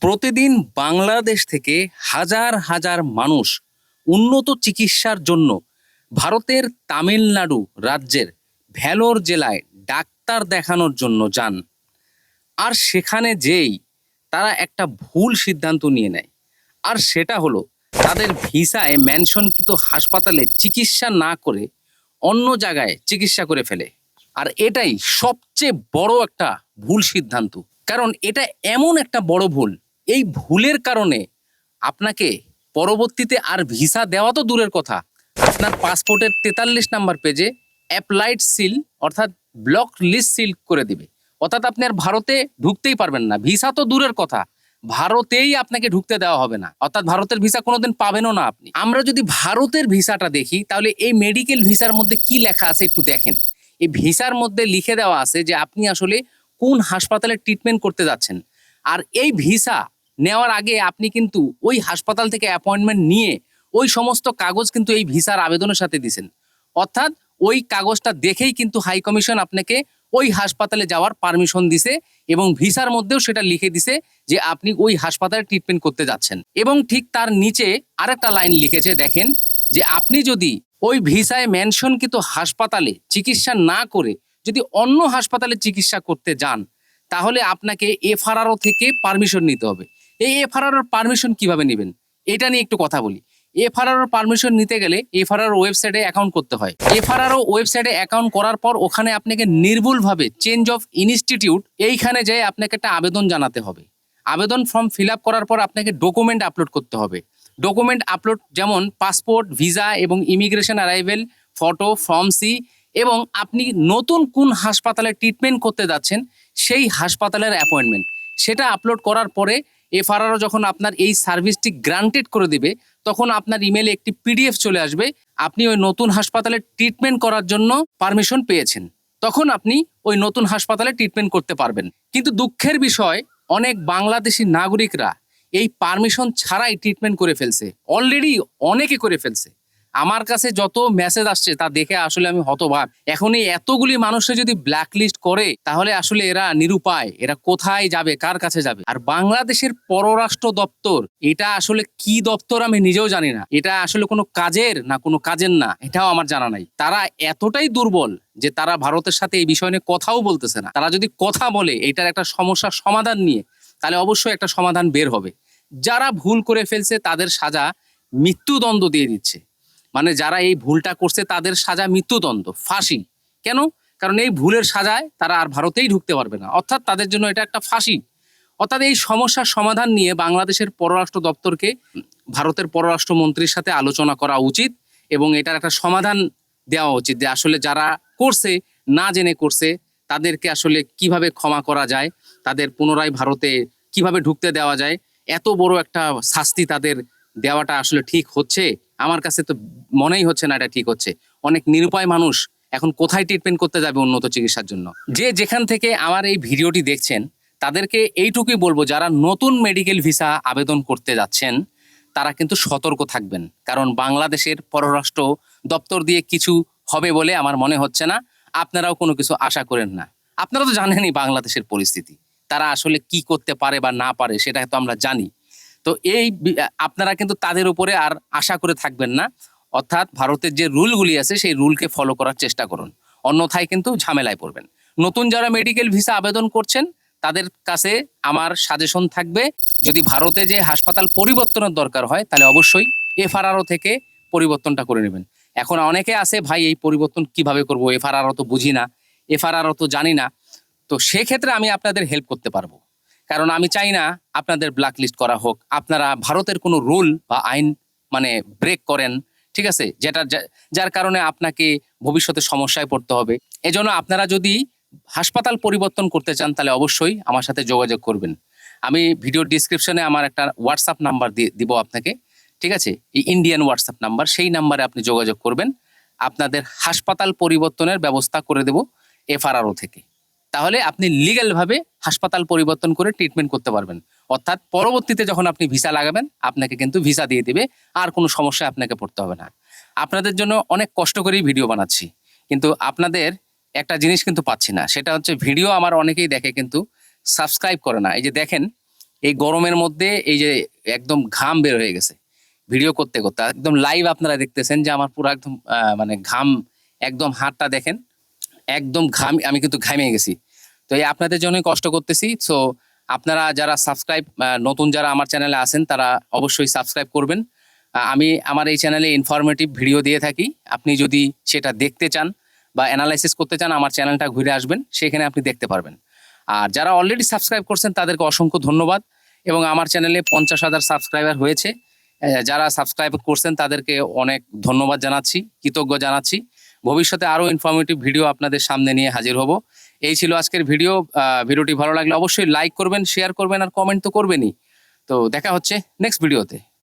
প্রতিদিন বাংলাদেশ থেকে হাজার হাজার মানুষ উন্নত চিকিৎসার জন্য ভারতের তামিলনাড়ু রাজ্যের ভ্যালোর জেলায় ডাক্তার দেখানোর জন্য যান। আর সেখানে যেই তারা একটা ভুল সিদ্ধান্ত নিয়ে নেয়। আর সেটা হলো তাদের ভিসায় ম্যানশনকৃত হাসপাতালে চিকিৎসা না করে অন্য জায়গায় চিকিৎসা করে ফেলে। আর এটাই সবচেয়ে বড় একটা ভুল সিদ্ধান্ত। কারণ এটা এমন একটা বড় ভুল এই ভুলের কারণে আপনাকে পরবর্তীতে আর ভিসা দেওয়া তো দূরের কথা। আপনার পাসপোর্টের তেতাল্লিশ নাম্বার পেজে অ্যাপ্লাইড সিল অর্থাৎ ব্লক লিস্ট সিল করে দিবে। অর্থাৎ আপনি আর ভারতে ঢুকতেই পারবেন না। ভিসা তো দূরের কথা। ভারতেই আপনাকে ঢুকতে দেওয়া হবে না। অর্থাৎ ভারতের ভিসা কোনোদিন পাবেনও না আপনি। আমরা যদি ভারতের ভিসাটা দেখি, তাহলে এই মেডিকেল ভিসার মধ্যে কি লেখা আছে একটু দেখেন। এই ভিসার মধ্যে লিখে দেওয়া আছে যে আপনি আসলে কোন হাসপাতালে ট্রিটমেন্ট করতে যাচ্ছেন। আর এই ভিসা নেওয়ার আগে আপনি কিন্তু ওই হাসপাতাল থেকে অ্যাপয়েন্টমেন্ট নিয়ে ওই সমস্ত কাগজ কিন্তু এই ভিসার আবেদনের সাথে দিছেন। অর্থাৎ ওই কাগজটা দেখেই কিন্তু হাই কমিশন আপনাকে ওই হাসপাতালে যাওয়ার পারমিশন দিছে এবং ভিসার মধ্যেও সেটা লিখে দিছে যে আপনি ওই হাসপাতালে ট্রিটমেন্ট করতে যাচ্ছেন। এবং ঠিক তার নিচে আরেকটা লাইন লিখেছে, দেখেন, যে আপনি যদি ওই ভিসায় মেনশনকৃত হাসপাতালে চিকিৎসা না করে যদি অন্য হাসপাতালে চিকিৎসা করতে যান, তাহলে আপনাকে এফআরআরও থেকে পারমিশন নিতে হবে। এই এফ এফআরআর পারমিশন কীভাবে নেবেন? এটা নিয়ে একটু কথা বলি। এফ এফআরআর পারমিশন নিতে গেলে এফআরআর ওয়েবসাইটে অ্যাকাউন্ট করতে হয়। এফআরআর ওয়েবসাইটে অ্যাকাউন্ট করার পর ওখানে আপনাকে নির্ভুলভাবে চেঞ্জ অফ ইনস্টিটিউট এইখানে যেয়ে আপনাকে একটা আবেদন জানাতে হবে। আবেদন ফর্ম ফিল আপ করার পর আপনাকে ডকুমেন্ট আপলোড করতে হবে। ডকুমেন্ট আপলোড যেমন পাসপোর্ট ভিসা এবং immigration arrival photo form C এবং আপনি নতুন কোন হাসপাতালে ট্রিটমেন্ট করতে যাচ্ছেন সেই হাসপাতালের অ্যাপয়েন্টমেন্ট সেটা আপলোড করার পরে এফআরআরও যখন আপনার এই সার্ভিসটি গ্রান্টেড করে দিবে, তখন আপনার ইমেলে একটি পিডিএফ চলে আসবে। আপনি ওই নতুন হাসপাতালে ট্রিটমেন্ট করার জন্য পারমিশন পেয়েছেন। তখন আপনি ওই নতুন হাসপাতালে ট্রিটমেন্ট করতে পারবেন। কিন্তু দুঃখের বিষয়, অনেক বাংলাদেশি নাগরিকরা এই পারমিশন ছাড়াই ট্রিটমেন্ট করে ফেলছে। অলরেডি অনেকে করে ফেলছে। আমার কাছে যত মেসেজ আসছে তা দেখে আসলে আমি হতবাক এখন এই এতগুলি মানুষের যদি ব্ল্যাকলিস্ট করে, তাহলে আসলে এরা নিরুপায়। এরা কোথায় যাবে? কার কাছে যাবে? আর বাংলাদেশের পররাষ্ট্র দপ্তর, এটা আসলে কি দপ্তর আমি নিজেও জানি না। এটা আসলে কোনো কাজের না কোনো কাজের না, এটাও আমার জানা নাই। তারা এতটাই দুর্বল যে তারা ভারতের সাথে এই বিষয় নিয়ে কথাও বলতেছে না। তারা যদি কথা বলে, এটার একটা সমস্যার সমাধান নিয়ে, তাহলে অবশ্যই একটা সমাধান বের হবে। যারা ভুল করে ফেলছে, তাদের সাজা মৃত্যুদণ্ড দিয়ে দিচ্ছে। মানে যারা এই ভুলটা করছে তাদের সাজা মৃত্যুদণ্ড, ফাঁসি। কেন? কারণ এই ভুলের সাজায় তারা আর ভারতেই ঢুকতে পারবে না। অর্থাৎ তাদের জন্য এটা একটা ফাঁসি। অর্থাৎ এই সমস্যার সমাধান নিয়ে বাংলাদেশের পররাষ্ট্র দপ্তরকে ভারতের পররাষ্ট্র মন্ত্রীর সাথে আলোচনা করা উচিত এবং এটার একটা সমাধান দেওয়া উচিত যে আসলে যারা করছে, না জেনে করছে, তাদেরকে আসলে কীভাবে ক্ষমা করা যায়, তাদের পুনরায় ভারতে কীভাবে ঢুকতে দেওয়া যায়, এত বড় একটা শাস্তি তাদের দেওয়াটা আসলে ঠিক হচ্ছে? আমার কাছে তো মনেই হচ্ছে না এটা ঠিক হচ্ছে। অনেক নিরুপায় মানুষ এখন কোথায় ট্রিটমেন্ট করতে যাবে উন্নত চিকিৎসার জন্য? যে যেখান থেকে আমার এই ভিডিওটি দেখছেন, তাদেরকে এইটুকুই বলব, যারা নতুন মেডিকেল ভিসা আবেদন করতে যাচ্ছেন, তারা কিন্তু সতর্ক থাকবেন। কারণ বাংলাদেশের পররাষ্ট্র দপ্তর দিয়ে কিছু হবে বলে আমার মনে হচ্ছে না। আপনারাও কোনো কিছু আশা করেন না। আপনারা তো জানেনই বাংলাদেশের পরিস্থিতি। তারা আসলে কি করতে পারে বা না পারে, সেটা তো আমরা জানি। তো এই আপনারা কিন্তু তাদের উপরে আর আশা করে থাকবেন না। অর্থাৎ ভারতের যে রুলগুলি আছে, সেই রুলকে ফলো করার চেষ্টা করুন। অন্যথায় কিন্তু ঝামেলায় পড়বেন। নতুন যারা মেডিকেল ভিসা আবেদন করছেন, তাদের কাছে আমার সাজেশন থাকবে, যদি ভারতে যে হাসপাতাল পরিবর্তনের দরকার হয়, তাহলে অবশ্যই এফআরআরও থেকে পরিবর্তনটা করে নেবেন। এখন অনেকে আছে, ভাই, এই পরিবর্তন কীভাবে করব? এফআরআরও তো বুঝি না। এফআরআরও তো জানি না। তো সেক্ষেত্রে আমি আপনাদের হেল্প করতে পারব। কারণ আমি চাই না আপনাদের ব্ল্যাকলিস্ট করা হোক। আপনারা ভারতের কোনো রুল বা আইন মানে ব্রেক করেন, ঠিক আছে? যেটা যার কারণে আপনাকে ভবিষ্যতে সমস্যায় পড়তে হবে। এজন্য আপনারা যদি হাসপাতাল পরিবর্তন করতে চান, তাহলে অবশ্যই আমার সাথে যোগাযোগ করবেন। আমি ভিডিও ডিসক্রিপশনে আমার একটা হোয়াটসঅ্যাপ নাম্বার দিয়ে দিব আপনাকে, ঠিক আছে? এই ইন্ডিয়ান হোয়াটসঅ্যাপ নাম্বার সেই নাম্বারে আপনি যোগাযোগ করবেন। আপনাদের হাসপাতাল পরিবর্তনের ব্যবস্থা করে দেব এফআরআরও থেকে। তাহলে আপনি লিগ্যালভাবে হাসপাতাল পরিবর্তন করে ট্রিটমেন্ট করতে পারবেন। অর্থাৎ পরবর্তীতে যখন আপনি ভিসা লাগাবেন, আপনাকে কিন্তু ভিসা দিয়ে দেবে, আর কোনো সমস্যায় আপনাকে পড়তে হবে না। আপনাদের জন্য অনেক কষ্ট করেই ভিডিও বানাচ্ছি, কিন্তু আপনাদের একটা জিনিস কিন্তু পাচ্ছি না, সেটা হচ্ছে ভিডিও আমার অনেকেই দেখে কিন্তু সাবস্ক্রাইব করে না। এই যে দেখেন, এই গরমের মধ্যে এই যে একদম ঘাম বের হয়ে গেছে ভিডিও করতে করতে। একদম লাইভ আপনারা দেখতেছেন যে আমার পুরো একদম মানে ঘাম একদম হাতটা দেখেন, একদম ঘাম, আমি কিন্তু ঘামে গেছি। তো এই আপনাদের জন্যই কষ্ট করতেছি। সো আপনারা যারা সাবস্ক্রাইব নতুন যারা আমার চ্যানেলে আছেন, তারা অবশ্যই সাবস্ক্রাইব করবেন। আমি আমার এই চ্যানেলে ইনফরমেটিভ ভিডিও দিয়ে থাকি। আপনি যদি সেটা দেখতে চান বা অ্যানালাইসিস করতে চান, আমার চ্যানেলটা ঘুরে আসবেন, সেখানে আপনি দেখতে পারবেন। আর যারা অলরেডি সাবস্ক্রাইব করছেন, তাদেরকে অসংখ্য ধন্যবাদ। এবং আমার চ্যানেলে পঞ্চাশ হাজার সাবস্ক্রাইবার হয়েছে। যারা সাবস্ক্রাইব করছেন, তাদেরকে অনেক ধন্যবাদ জানাচ্ছি, কৃতজ্ঞ জানাচ্ছি। ভবিষ্যতে আরও ইনফরমেটিভ ভিডিও আপনাদের সামনে নিয়ে হাজির হব। এই ছিল আজকের ভিডিও ভিডিওটি ভালো লাগলে অবশ্যই লাইক করবেন শেয়ার করবেন, আর কমেন্ট তো করবেনই। তো দেখা হচ্ছে নেক্সট ভিডিওতে